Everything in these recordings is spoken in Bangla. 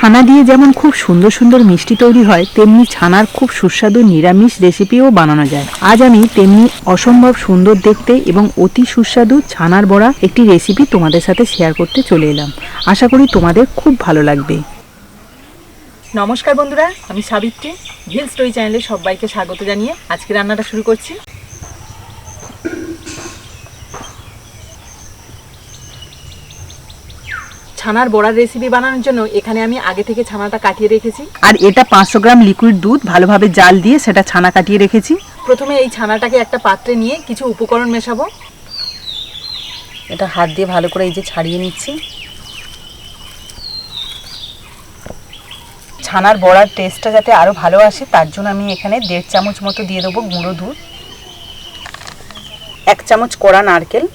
ছানা দিয়ে যেমন খুব সুন্দর সুন্দর মিষ্টি তৈরি হয়, তেমনি ছানার খুব সুস্বাদু নিরামিষ রেসিপিও বানানো যায়। আজ আমি তেমনি অসম্ভব সুন্দর দেখতে এবং অতি সুস্বাদু ছানার বড়া একটি রেসিপি তোমাদের সাথে শেয়ার করতে চলে এলাম। আশা করি তোমাদের খুব ভালো লাগবে। নমস্কার বন্ধুরা, আমি সাবিত্রী ভিল স্টোরি চ্যানেলে সবাইকে স্বাগত জানিয়ে আজকে রান্নাটা শুরু করছি। ছানার বড়ার রেসিপি বানানোর জন্য এখানে আমি আগে থেকে ছানাটা কাটিয়ে রেখেছি। আর এটা পাঁচশো গ্রাম লিকুইড দুধ ভালোভাবে জাল দিয়ে সেটা ছানা কাটিয়ে রেখেছি। প্রথমে এই ছানাটাকে একটা পাত্রে নিয়ে কিছু উপকরণ মেশাবো। এটা হাত দিয়ে ভালো করে এই যে ছাড়িয়ে নিচ্ছি। ছানার বড়ার টেস্টটা যাতে আরও ভালো আসে তার জন্য আমি এখানে দেড় চামচ মতো দিয়ে দেবো গুঁড়ো দুধ। এক চামচ কড়া নারকেল।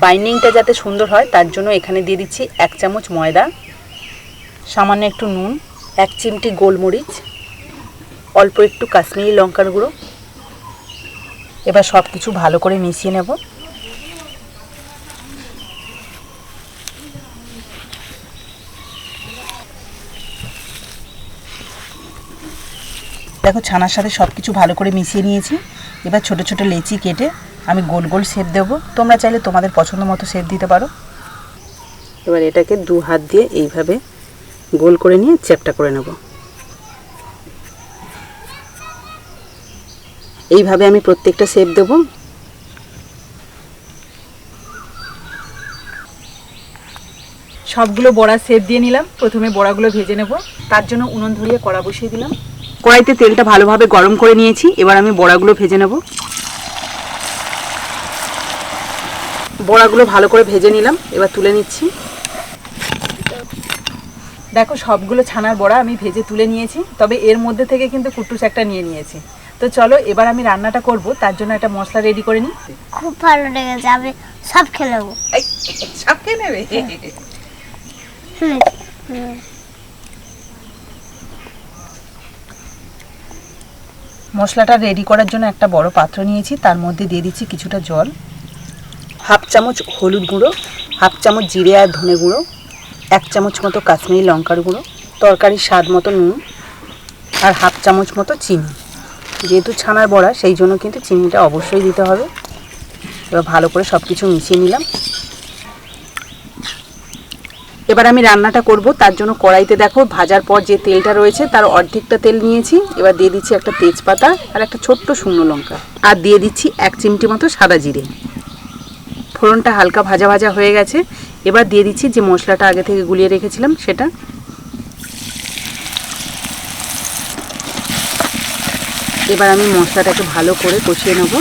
বাইন্ডিংটা যাতে সুন্দর হয়, তার জন্য এখানে দিয়ে দিচ্ছি এক চামচ ময়দা, সামান্য একটু নুন, এক চিমটি গোলমরিচ, অল্প একটু কাশ্মীরি লঙ্কার গুঁড়ো। এবার সব কিছু ভালো করে মিশিয়ে নেব। দেখো ছানার সাথে সব কিছু ভালো করে মিশিয়ে নিয়েছি। এবার ছোট ছোট লেচি কেটে আমি গোল গোল শেপ দেবো। তোমরা চাইলে তোমাদের পছন্দ মতো শেপ দিতে পারো। এবার এটাকে দু হাত দিয়ে এইভাবে গোল করে নিয়ে চ্যাপটা করে নেব। এইভাবে আমি প্রত্যেকটা শেপ দেব। সবগুলো বড়া শেপ দিয়ে নিলাম। প্রথমে বড়াগুলো ভেজে নেব। তার জন্য উনুন ধরিয়ে কড়া বসিয়ে দিলাম। কড়াইতে তেলটা ভালোভাবে গরম করে নিয়েছি। এবার আমি বড়াগুলো ভেজে নেব। বড়াগুলো ভালো করে ভেজে নিলাম এবার তুলে নিচ্ছি। দেখো সবগুলো ছানার বড়া আমি ভেজে তুলে নিয়েছি তবে এর মধ্যে থেকে কিন্তু কুট্টুস একটা নিয়ে নিয়েছি। তো চলো এবার আমি রান্নাটা করব তার জন্য একটা মশলা রেডি করে নিই। খুব ভালো লেগেছে আমি সব খেয়ে নেব। সব খেয়ে নেবে। মশলাটা রেডি করার জন্য একটা বড় পাত্র নিয়েছি তার মধ্যে দিয়ে দিচ্ছি কিছুটা জল। হাফ চামচ হলুদ গুঁড়ো, হাফ চামচ জিরে আর ধনে গুঁড়ো, এক চামচ মতো কাশ্মীরি লঙ্কার গুঁড়ো তরকারির স্বাদ মতো নুন আর হাফ চামচ মতো চিনি। যেহেতু ছানার বড়া, সেই জন্য কিন্তু চিনিটা অবশ্যই দিতে হবে। এবার ভালো করে সব কিছু মিশিয়ে নিলাম। এবার আমি রান্নাটা করব। তার জন্য কড়াইতে দেখো, ভাজার পর যে তেলটা রয়েছে, তার অর্ধেকটা তেল নিয়েছি। এবার দিয়ে দিচ্ছি একটা তেজপাতা আর একটা ছোট্ট শুকনো লঙ্কা। আর দিয়ে দিচ্ছি এক চিমটি মতো সাদা জিরে। ফোড়নটা হালকা ভাজা ভাজা হয়ে গেছে। এবার দিয়ে দিচ্ছি যে মশলাটা আগে থেকে গুলিয়ে রেখেছিলাম সেটা। এবার আমি মশলাটাকে ভালো করে কষিয়ে নেব।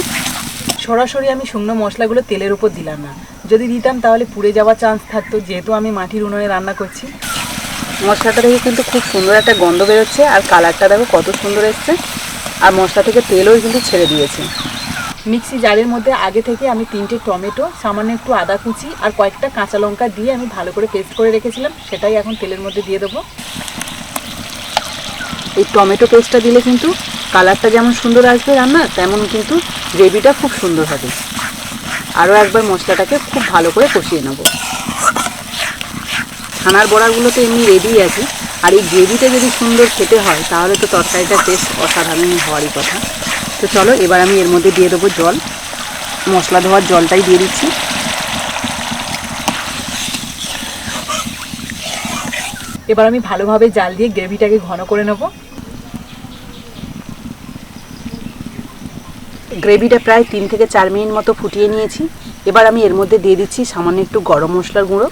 সরাসরি আমি শুকনো মশলাগুলো তেলের উপর দিলাম না। যদি দিতাম তাহলে পুড়ে যাওয়ার চান্স থাকতো যেহেতু আমি মাটির উনুনে রান্না করছি। মশলাটা থেকে কিন্তু খুব সুন্দর একটা গন্ধ বেরোচ্ছে আর কালারটা দেখো কত সুন্দর এসছে। আর মশলা থেকে তেলও কিন্তু ছেড়ে দিয়েছে। মিক্সি জারের মধ্যে আগে থেকে আমি তিনটে টমেটো, সামান্য একটু আদা কুচি আর কয়েকটা কাঁচা লঙ্কা দিয়ে আমি ভালো করে পেস্ট করে রেখেছিলাম। সেটাই এখন তেলের মধ্যে দিয়ে দেবো। এই টমেটো পেস্টটা দিলে কিন্তু কালারটা যেমন সুন্দর আসবে রান্না তেমন কিন্তু গ্রেভিটা খুব সুন্দর হবে। আরও একবার মশলাটাকে খুব ভালো করে কষিয়ে নেব। ছানার বড়াগুলো তো এমনি রেডি আছে। আর এই গ্রেভিটা যদি সুন্দর খেতে হয়, তাহলে তো তরকারিটার টেস্ট অসাধারণ হওয়ারই কথা। তো চলো, এবার আমি এর মধ্যে দিয়ে দেবো জল। মশলা ধোয়ার জলটাই দিয়ে দিচ্ছি। এবার আমি ভালোভাবে জাল দিয়ে গ্রেভিটাকে ঘন করে নেব। গ্রেভিটা প্রায় তিন থেকে চার মিনিট মতো ফুটিয়ে নিয়েছি। এবার আমি এর মধ্যে দিয়ে দিচ্ছি সামান্য একটু গরম মশলার গুঁড়ো।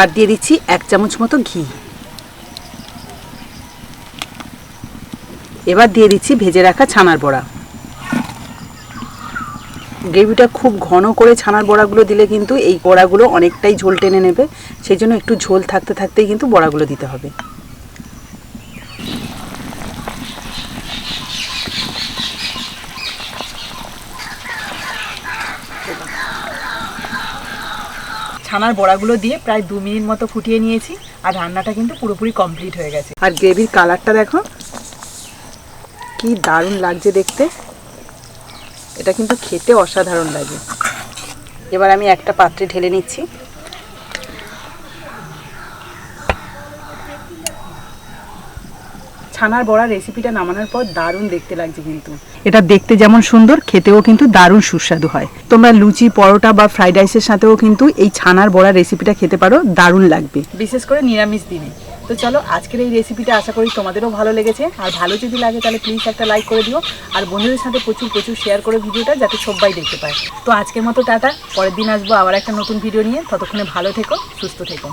আর দিয়ে দিচ্ছি এক চামচ মতো ঘি। এবার দিয়ে দিচ্ছি ভেজে রাখা ছানার বড়া। গ্রেভিটা খুব ঘন করে ছানার বড়াগুলো দিলে কিন্তু এই বড়াগুলো অনেকটাই ঝোল টেনে নেবে। সেই জন্য একটু ঝোল থাকতে থাকতেই কিন্তু বড়াগুলো দিতে হবে। ছানার বড়াগুলো দিয়ে প্রায় দু মিনিট মতো ফুটিয়ে নিয়েছি, আর রান্নাটা কিন্তু পুরোপুরি কমপ্লিট হয়ে গেছে। আর গ্রেভির কালারটা দেখো কি দারুণ লাগছে দেখতে। এটা কিন্তু খেতে অসাধারণ লাগে। এবার আমি একটা পাত্রে ঢেলে নিচ্ছি। ছানার বড়া রেসিপিটা নামানোর পর দারুণ দেখতে লাগছে কিন্তু। এটা দেখতে যেমন সুন্দর, খেতেও কিন্তু দারুণ সুস্বাদু হয়। তোমরা লুচি, পরোটা বা ফ্রাইড রাইসের সাথেও কিন্তু এই ছানার বড়া রেসিপিটা খেতে পারো, দারুণ লাগবে। বিশেষ করে নিরামিষ দিনে। তো চলো, আজকের এই রেসিপিটা আশা করি তোমাদেরও ভালো লেগেছে। আর ভালো যদি লাগে তাহলে প্লিজ একটা লাইক করে দিও। আর বন্ধুদের সাথে প্রচুর প্রচুর শেয়ার করে ভিডিওটা যাতে সবাই দেখতে পায়। তো আজকের মতো টাটা, পরের দিন আসব আবার একটা নতুন ভিডিও নিয়ে। ততক্ষণে ভালো থেকো, সুস্থ থেকো।